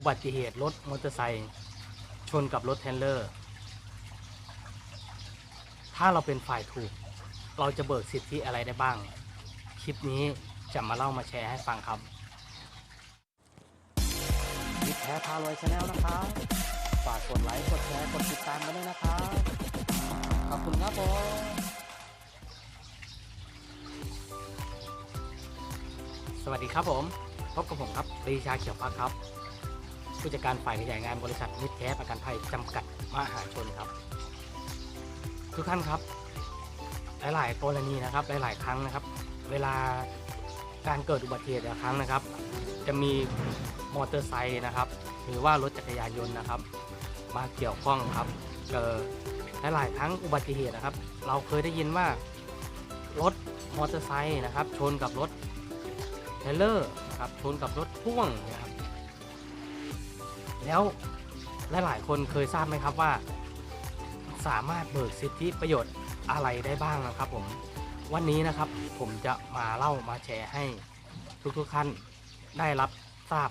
อุบัติเหตุรถมอเตอร์ไซค์ชนกับรถเทรลเลอร์ ถ้าเราเป็นฝ่ายถูก เราจะเบิกสิทธิอะไรได้บ้าง คลิปนี้จะมาเล่ามาแชร์ให้ฟังครับมิดแท้พารวยชาแนลนะครับฝากกดไลค์ กดแชร์ กดติดตามกันด้วยนะครับขอบคุณครับผมสวัสดีครับผม พบกับผมครับปรีชาเขียวพักครับ ผู้จัดการฝ่ายขยายงานบริษัทมิตรแท้ประกันภัยจำกัดมหาชนครับ ทุกท่านครับ หลายๆกรณีนะครับ หลาย ๆ ครั้งนะครับ เวลาการเกิดอุบัติเหตุครั้งนะครับ จะมีมอเตอร์ไซค์นะครับ หรือว่ารถจักรยานยนต์นะครับ มาเกี่ยวข้องครับเกิดหลายๆครั้งอุบัติเหตุนะครับ เราเคยได้ยินว่ารถมอเตอร์ไซค์นะครับ ชนกับรถเทรลเลอร์นะครับชนกับรถพ่วงนะครับ แล้วหลายคนเคยทราบไหมครับว่า สามารถเบิกสิทธิประโยชน์อะไรได้บ้างนะครับผมวันนี้นะครับผมจะมาเล่ามาแชร์ให้ทุกๆท่านได้รับทราบ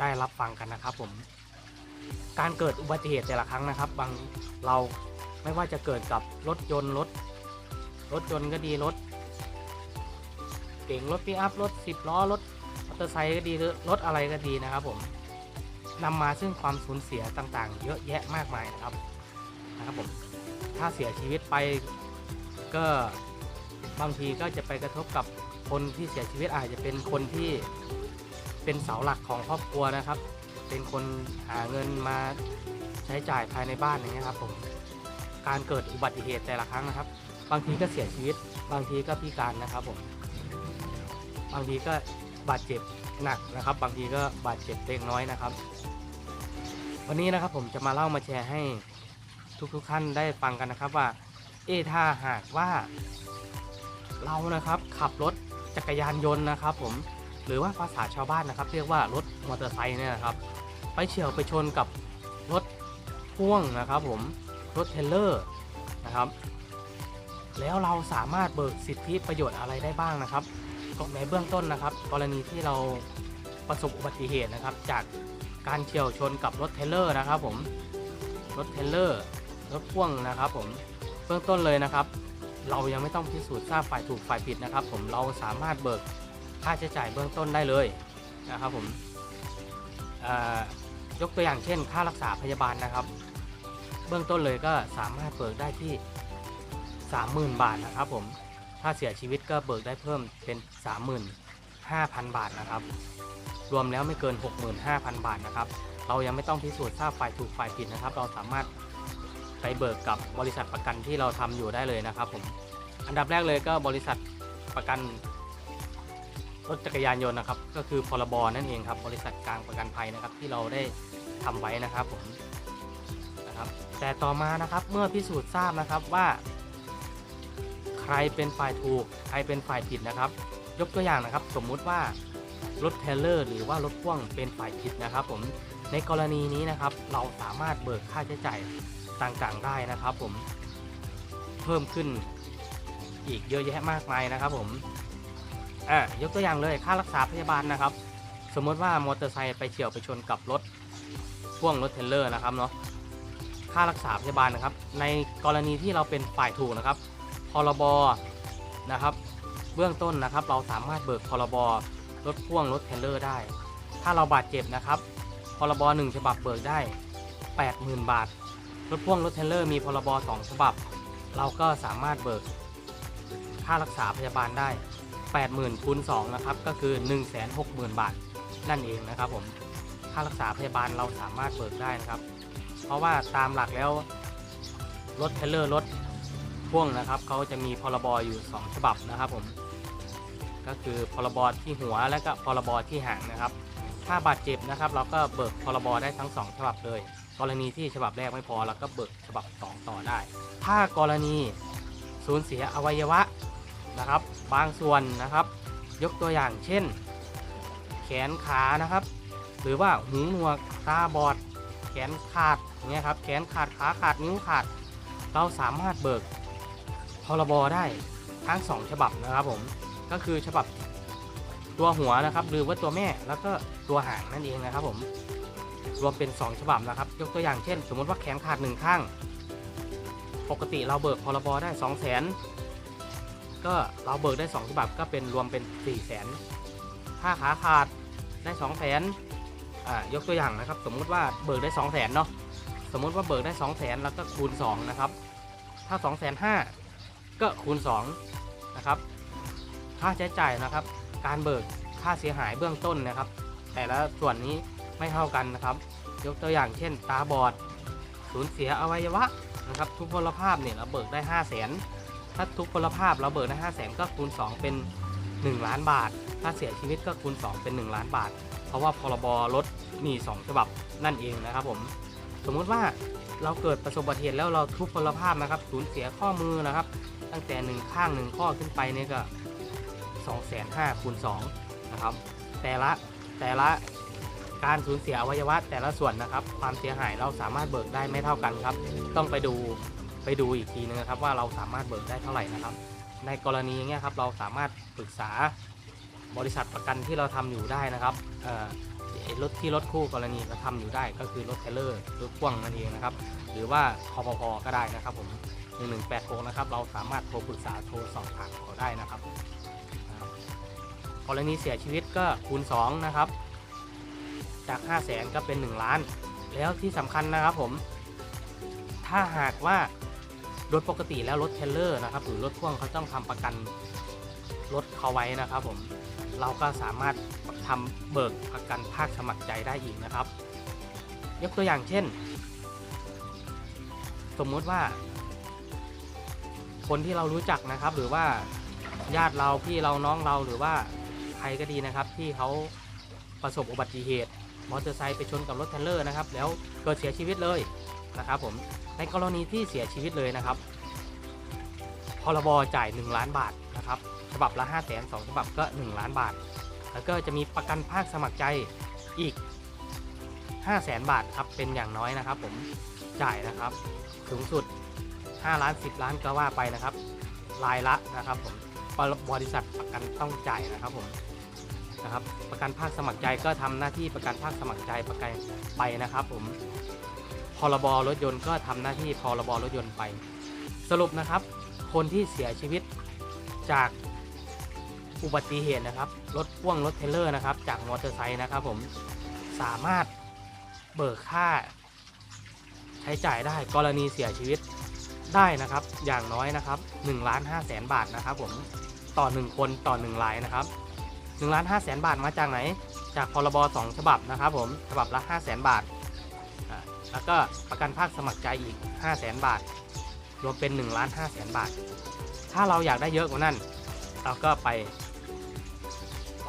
ได้รับฟังกันนะครับผมการเกิดอุบัติเหตุแต่ละครั้งนะครับ บางเราไม่ว่าจะเกิดกับรถยนต์รถรถยนต์ก็ดีรถเก่งรถปิกอัพรถสิบล้อรถมอเตอร์ไซค์ก็ดีหรือรถอะไรก็ดีนะครับผม นำมาซึ่งความสูญเสียต่างๆ เยอะแยะมากมายนะครับนะครับผมถ้าเสียชีวิตไปก็บางทีก็จะไปกระทบกับคนที่เสียชีวิตอาจจะเป็นคนที่เป็นเสาหลักของครอบครัวนะครับ เป็นคนหาเงินมาใช้จ่ายภายในบ้านอย่างเงี้ยครับผมการเกิดอุบัติเหตุแต่ละครั้งนะครับ บางทีก็เสียชีวิต บางทีก็พิการนะครับผมบางทีก็ บาดเจ็บหนักนะครับ บางทีก็บาดเจ็บเล็กน้อยนะครับ วันนี้นะครับผมจะมาเล่ามาแชร์ให้ทุกๆท่านได้ฟังกันนะครับว่า เอถ้าหากว่า เรานะครับขับรถจักรยานยนต์นะครับ ผมหรือว่าภาษาชาวบ้านนะครับ เรียกว่ารถมอเตอร์ไซค์เนี่ยนะครับ ไปเฉียวไปชนกับรถพ่วงนะครับ ผมรถเทรลเลอร์นะครับ แล้วเราสามารถเบิกสิทธิประโยชน์อะไรได้บ้างนะครับ ในเบื้องต้นนะครับ กรณีที่เราประสบอุบัติเหตุนะครับ จากการเฉียวชนกับรถเทเลอร์นะครับผมรถเทเลอร์รถพ่วงนะครับ ผมเบื้องต้นเลยนะครับ เรายังไม่ต้องพิสูจน์ทราบฝ่ายถูกฝ่ายผิดนะครับ ผมเราสามารถเบิกค่าใช้จ่ายเบื้องต้นได้เลยนะครับผมยกตัวอย่างเช่น ค่ารักษาพยาบาลนะครับ เบื้องต้นเลยก็สามารถเบิกได้ที่ 30,000 บาทนะครับผม ถ้าเสียชีวิตก็เบิกได้เพิ่มเป็น 35,000 บาทนะครับ รวมแล้วไม่เกิน 65,000 บาทนะครับ เรายังไม่ต้องพิสูจน์ทราบฝ่ายถูกฝ่ายผิดนะครับ เราสามารถไปเบิกกับบริษัทประกันที่เราทำอยู่ได้เลยนะครับผมอันดับแรกเลยก็บริษัทประกันรถจักรยานยนต์นะครับ ก็คือพรบนั่นเองครับ บริษัทกลางประกันภัยนะครับ ที่เราได้ทำไว้นะครับผมนะครับ แต่ต่อมานะครับเมื่อพิสูจน์ทราบนะครับว่า ใครเป็นฝ่ายถูก ใครเป็นฝ่ายผิดนะครับ ยกตัวอย่างนะครับ สมมุติว่ารถเทรลเลอร์หรือว่ารถพ่วงเป็นฝ่ายผิดนะครับ ผมในกรณีนี้นะครับ เราสามารถเบิกค่าใช้จ่ายต่างๆได้นะครับ ผมเพิ่มขึ้นอีกเยอะแยะมากมายนะครับ ผมอ่ายกตัวอย่างเลยค่ารักษาพยาบาลนะครับ สมมติว่ามอเตอร์ไซค์ไปเฉียวไปชนกับรถพ่วงรถเทรลเลอร์นะครับเนาะค่ารักษาพยาบาลนะครับ ในกรณีที่เราเป็นฝ่ายถูกนะครับ รบนะครับ เบื้องต้นนะครับ เราสามารถเบิกพรบรถพ่วงรถเทรลเลอร์ได้ ถ้าเราบาดเจ็บนะครับพรบหนึ่งฉบับเบิกได้ 80,000 บาท รถพ่วงรถเทรลเลอร์มีพรบสองฉบับ เราก็สามารถเบิก ค่ารักษาพยาบาลได้ 80,000คูณ2นะครับก็คือ 160,000 บาทนั่นเองนะครับผมค่ารักษาพยาบาลเราสามารถเบิกได้นะครับ เพราะว่าตามหลักแล้วรถเทรลเลอร์รถ พ่วงนะครับเขาจะมีพรบอยู่ 2 ฉบับนะครับผม ก็คือพรบที่หัวและก็พรบที่หางนะครับ ถ้าบาดเจ็บนะครับ เราก็เบิกพรบได้ทั้ง 2 ฉบับเลย กรณีที่ฉบับแรกไม่พอเราก็เบิกฉบับ 2 ต่อได้ ถ้ากรณีสูญเสียอวัยวะนะครับ บางส่วนนะครับ ยกตัวอย่างเช่น แขนขานะครับ หรือว่าหูหนวกตาบอด แขนขาดเงี้ยครับแขนขาดขาขาดนิ้วขาดเราสามารถเบิก พรบได้ทั้งสองฉบับนะครับผมก็คือฉบับตัวหัวนะครับหรือว่าตัวแม่แล้วก็ตัวหางนั่นเองนะครับผมรวมเป็น 2 ฉบับนะครับ ยกตัวอย่างเช่น สมมติว่าแขนขาดหนึ่งข้าง ปกติเราเบิกพรบได้ 2 0 0 0 0 0ก็เราเบิกได้ 2 ฉบับก็เป็นรวมเป็น 4 0 0 0 0 0ถ้าขาขาดได้ 2 0 0 0 0 0อ่ายกตัวอย่างนะครับ สมมุติว่าเบิกได้ 2 0 0 0 0 0เนาะสมมุติว่าเบิกได้ 2 0 0 0 0 0แล้วก็คูณ 2 นะครับ ถ้า 2 5 0 0 0 ก็คูณ2นะครับค่าใช้จ่ายนะครับ การเบิกค่าเสียหายเบื้องต้นนะครับ แต่ละส่วนนี้ไม่เท่ากันนะครับ ยกตัวอย่างเช่น ตาบอดสูญเสียอวัยวะนะครับ ทุกพลภาพเนี่ยเราเบิกได้ 5 0 0 0 0นถ้าทุกพลภาพเราเบิกได้ 5 0 0 0 0 0ก็คูณ 2 เป็น 1 ล้านบาท ถ้าเสียชีวิตก็คูณ 2 เป็น 1 ล้านบาท เพราะว่าพรบรถมี 2 ฉบับนั่นเองนะครับผม สมมุติว่า เราเกิดประสบอุบัติเหตุแล้วเราทุพพลภาพนะครับ สูญเสียข้อมือนะครับ ตั้งแต่หนึ่งข้างหนึ่งข้อขึ้นไปเนี่ยก็2 5 0 0 0คูณ2นะครับ แต่ละแต่ละการสูญเสียอวัยวะแต่ละส่วนนะครับ ความเสียหายเราสามารถเบิกได้ไม่เท่ากันครับ ต้องไปดูไปดูอีกทีนึงนะครับว่าเราสามารถเบิกได้เท่าไหร่นะครับ ในกรณีเงี้ยครับเราสามารถปรึกษาบริษัทประกันที่เราทำอยู่ได้นะครับอ่อไอ้ รถที่รถคู่กรณีเราทำอยู่ได้ก็คือรถเทรลเลอร์รถพ่วงนั่นเองนะครับ หรือว่าคอพพก็ได้นะครับผม1186นะครับเราสามารถโทรปรึกษาโทรสอบถามเขาได้นะครับกรณีเสียชีวิตก็คูณ2นะครับจาก 5 0 0แสนก็เป็น 1 ล้าน แล้วที่สำคัญนะครับผม ถ้าหากว่าโดยปกติแล้วรถเทรลเลอร์นะครับ หรือรถพ่วงเขาต้องทำประกันรถเขาไว้นะครับผม เราก็สามารถ ทำเบิกประกันภาคสมัครใจได้อีกนะครับ ยกตัวอย่างเช่น สมมุติว่า คนที่เรารู้จักนะครับ หรือว่าญาติเราพี่เราน้องเราหรือว่าใครก็ดีนะครับที่เขาประสบอุบัติเหตุมอเตอร์ไซค์ไปชนกับรถเทรลเลอร์นะครับ แล้วเกิดเสียชีวิตเลยนะครับผมในกรณีที่เสียชีวิตเลยนะครับพรบจ่าย 1 ล้านบาทนะครับฉบับละ5 0 0 0 0 0สองฉบับก็ 1 ล้านบาท แล้วก็จะมีประกันภาคสมัครใจอีก 5 0 0 0 0 0บาทครับเป็นอย่างน้อยนะครับ ผมจ่ายนะครับสูงสุด 5 ล้าน 10 ล้านก็ว่าไปนะครับรายละนะครับผมบริษัทประกันต้องจ่ายนะครับผมนะครับ ประกันภาคสมัครใจก็ทำหน้าที่ประกันภาคสมัครใจประกันไปนะครับ ผมพรบรถยนต์ก็ทำหน้าที่พรบรถยนต์ไป สรุปนะครับ คนที่เสียชีวิตจาก อุบัติเหตุนะครับ รถพ่วงรถเทรลเลอร์นะครับ จากมอเตอร์ไซค์นะครับผมสามารถเบิกค่า ใช้จ่ายได้กรณีเสียชีวิตได้นะครับ อย่างน้อยนะครับ1ล้าน5แสนบาทนะครับ ผมต่อ 1 คนต่อ1รายนะครับ1ล้าน5แสนบาทมาจากไหน จากพรบ2ฉบับนะครับ ผมฉบับละ 5 0 0แสนบาทแล้วก็ประกันภาคสมัครใจอีก 5 0 0แสนบาท รวมเป็น1ล้าน5แสนบาท ถ้าเราอยากได้เยอะกว่านั้น เราก็ไป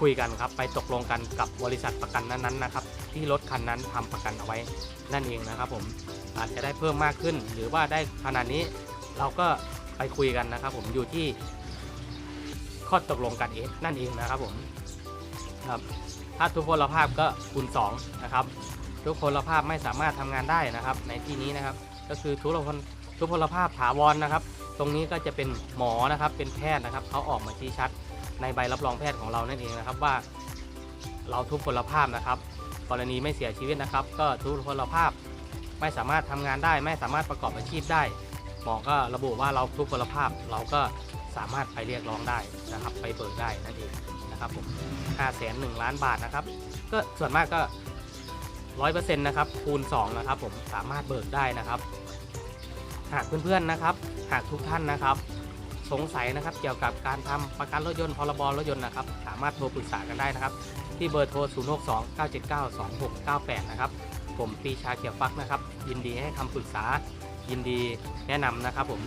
คุยกันครับ ไปตกลงกันกับบริษัทประกันนั้นๆนะครับ ที่รถคันนั้นทำประกันเอาไว้นั่นเองนะครับผมอาจจะได้เพิ่มมากขึ้น หรือว่าได้ขนาดนี้เราก็ไปคุยกันนะครับ ผมอยู่ที่ข้อตกลงกันเองนั่นเองนะครับผมครับถ้าทุกพลภาพก็คูณ2นะครับทุกพลภาพไม่สามารถทำงานได้นะครับ ในที่นี้นะครับ ก็คือทุกพลทุกพลภาพถาวรนะครับ ตรงนี้ก็จะเป็นหมอนะครับเป็นแพทย์นะครับเขาออกมาชี้ชัด ในใบรับรองแพทย์ของเรานั่นเองนะครับว่า เราทุกพลภาพนะครับ กรณีไม่เสียชีวิตนะครับ ก็ทุกพลภาพไม่สามารถทำงานได้ ไม่สามารถประกอบอาชีพได้หมอก็ระบุว่าเราทุกพลภาพเราก็สามารถไปเรียกร้องได้นะครับ ไปเบิกได้นั่นเองนะครับผมห้าแสนหนึ่งล้านบาทนะครับ ก็ส่วนมากก็ร้อยเปอร์เซ็นต์นะครับคูณ2นะครับผมสามารถเบิกได้นะครับ หากเพื่อนๆนะครับ หากทุกท่านนะครับ สงสัยนะครับ เกี่ยวกับการทำประกันรถยนต์พรบรถยนต์นะครับ สามารถโทรปรึกษากันได้นะครับ ที่เบอร์โทร 0 6 2 9 7 9 2 6 9 8 นะครับ ผมปีชาเขียวฟักนะครับ ยินดีให้คำปรึกษา ยินดีแนะนำนะครับผม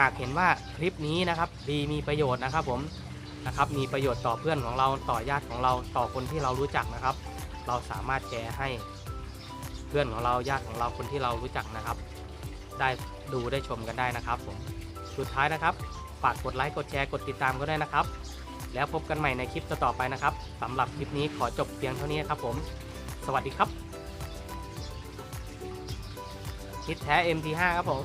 หากเห็นว่าคลิปนี้นะครับดีมีประโยชน์นะครับผมนะครับมีประโยชน์ต่อเพื่อนของเราต่อญาติของเราต่อคนที่เรารู้จักนะครับ เราสามารถแชร์ให้เพื่อนของเราญาติของเราคนที่เรารู้จักนะครับ ได้ดูได้ชมกันได้นะครับผมสุดท้ายนะครับ ฝากกดไลค์กดแชร์กดติดตามก็ได้นะครับ แล้วพบกันใหม่ในคลิปต่อไปนะครับสำหรับคลิปนี้ขอจบเพียงเท่านี้ครับผม สวัสดีครับคิดแท้ MT5 ครับผม